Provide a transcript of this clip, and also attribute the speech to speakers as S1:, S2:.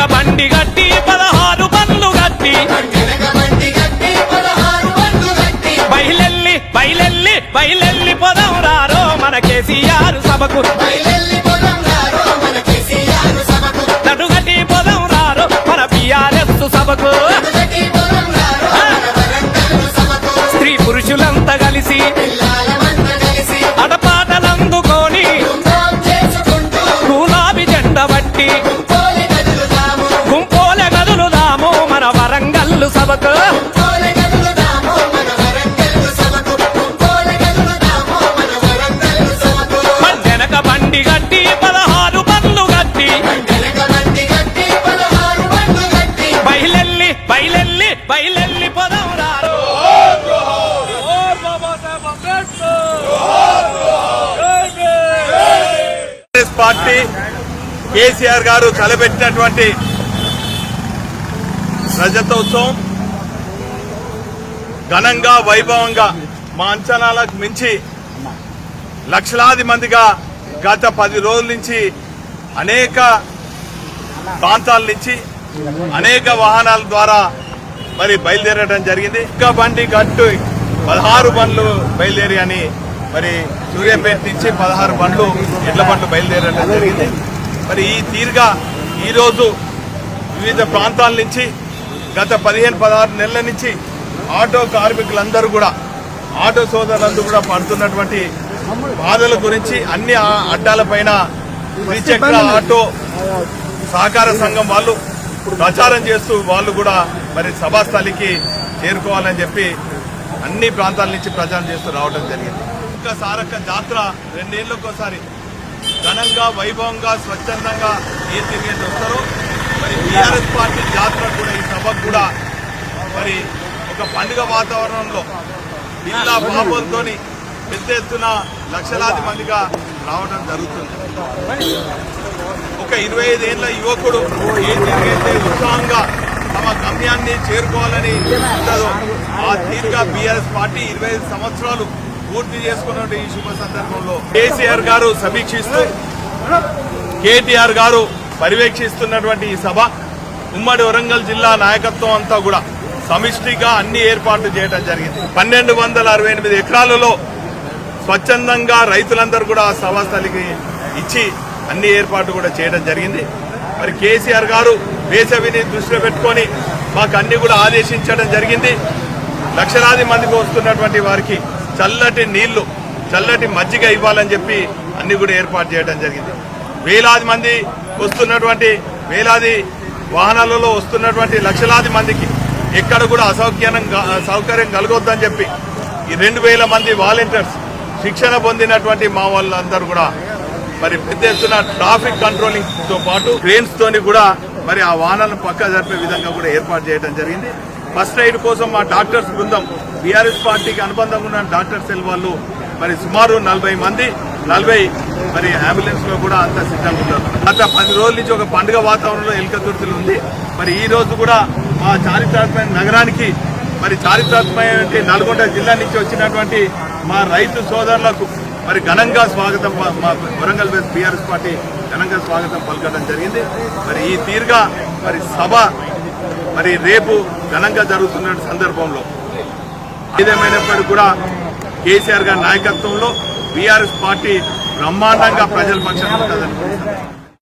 S1: వెనక బండి గట్టి పదహారు పనులు గట్టి బయలెల్లి బయలెల్లి బయలెల్లి పొదం రారో మన కేసీఆర్ సభకు. నడుగటి పొదం రారో మన బిఆర్ఎస్ సభకు. బండి గట్టి పదహారు బండ్లు గట్టి బయలెల్లి బయలెల్లి బయలెల్లి పదవురారు
S2: కాంగ్రెస్ పార్టీ కేసీఆర్ గారు తలపెట్టినటువంటి రజతోత్సవం ఘనంగా వైభవంగా మా అంచనాలకు మించి లక్షలాది మందిగా గత పది రోజుల నుంచి అనేక ప్రాంతాల నుంచి అనేక వాహనాల ద్వారా మరి బయలుదేరడం జరిగింది. ఇంకా బండి గట్టు పదహారు బండ్లు బయలుదేరి అని మరి సూర్యాపేట నుంచి పదహారు బండ్లు ఎడ్ల బండ్లు బయలుదేరడం జరిగింది. మరి ఈ తీరుగా ఈరోజు వివిధ ప్రాంతాల నుంచి గత పదిహేను పదహారు నెలల నుంచి ఆటో కార్మికులందరూ కూడా ఆటో సోదరులందరూ కూడా పడుతున్నటువంటి బాధల గురించి అన్ని అడ్డాలపైన ద్విచక్ర ఆటో సహకార సంఘం వాళ్ళు ప్రచారం చేస్తూ వాళ్ళు కూడా మరి సభాస్థలికి చేరుకోవాలని చెప్పి అన్ని ప్రాంతాల నుంచి ప్రచారం చేస్తూ రావడం జరిగింది. ఇంకా సారక్క జాతర రెండేళ్ళకి ఒకసారి ఘనంగా వైభవంగా స్వచ్ఛందంగా ఏ తిరిగేది వస్తారో మరి టీఆర్ఎస్ పార్టీ జాతర కూడా ఈ సభకు కూడా మరి ఒక పండుగ వాతావరణంలో జిల్లా పాపంతోని పెద్ద ఎత్తున లక్షలాది మందిగా రావడం జరుగుతుంది. ఒక ఇరవై ఐదేళ్ళ యువకుడు ఏ తిరిగైతే ఉత్సాహంగా తమ గమ్యాన్ని చేరుకోవాలని ఉంటుందో ఆ తీరుగా బీఆర్ఎస్ పార్టీ ఇరవై ఐదు సంవత్సరాలు పూర్తి చేసుకున్న ఈ శుభ సందర్భంలో కేసీఆర్ గారు సమీక్షిస్తూ కేటీఆర్ గారు పర్యవేక్షిస్తున్నటువంటి ఈ సభ ఉమ్మడి వరంగల్ జిల్లా నాయకత్వం అంతా కూడా సమిష్టిగా అన్ని ఏర్పాట్లు చేయడం జరిగింది. పన్నెండు వందల అరవై ఎనిమిది ఎకరాలలో స్వచ్ఛందంగా రైతులందరూ కూడా ఆ సభాస్థలికి ఇచ్చి అన్ని ఏర్పాట్లు కూడా చేయడం జరిగింది. మరి కేసీఆర్ గారు వేసవిని దృష్టిలో పెట్టుకొని మాకు అన్ని కూడా ఆదేశించడం జరిగింది. లక్షలాది మందికి వస్తున్నటువంటి వారికి చల్లటి నీళ్ళు చల్లటి మజ్జిగ ఇవ్వాలని చెప్పి అన్ని కూడా ఏర్పాటు చేయడం జరిగింది. వేలాది మంది వస్తున్నటువంటి వేలాది వాహనాలలో వస్తున్నటువంటి లక్షలాది మందికి ఎక్కడ కూడా అసౌక్యం సౌకర్యం కలగొద్దని చెప్పి ఈ రెండు వేల మంది వాలంటీర్స్ శిక్షణ పొందినటువంటి మా వాళ్ళందరూ కూడా మరి పెద్ద ఎత్తున ట్రాఫిక్ కంట్రోలింగ్తో పాటు క్రేన్స్ తోని కూడా మరి ఆ వాహనాలను పక్క జరిపే విధంగా కూడా ఏర్పాటు చేయడం జరిగింది. ఫస్ట్ ఎయిడ్ కోసం మా డాక్టర్స్ బృందం బీఆర్ఎస్ పార్టీకి అనుబంధంగా ఉన్న డాక్టర్ సెల్ వాళ్ళు మరి సుమారు నలభై మంది నలభై మరి అంబులెన్స్లో కూడా అంతా సిద్ధంగా ఉన్నారు. గత పది రోజుల నుంచి ఒక పండుగ వాతావరణంలో ఎలుకతుర్తులు ఉంది. మరి ఈ రోజు కూడా మా చారిత్రాత్మక నగరానికి మరి చారిత్రాత్మక నల్గొండ జిల్లా నుంచి వచ్చినటువంటి మా రైతు సోదరులకు మరి ఘనంగా స్వాగతం మా వరంగల్ వెస్ట్ బీఆర్ఎస్ పార్టీ ఘనంగా స్వాగతం పలకడం జరిగింది. మరి ఈ తీరుగా మరి సభ మరి రేపు ఘనంగా జరుగుతున్న సందర్భంలో ఏదేమైనప్పటికీ కూడా కేసీఆర్ గారి నాయకత్వంలో బీఆర్ఎస్ పార్టీ బ్రహ్మాండంగా ప్రజల పక్షాన్ని ఉంటుందని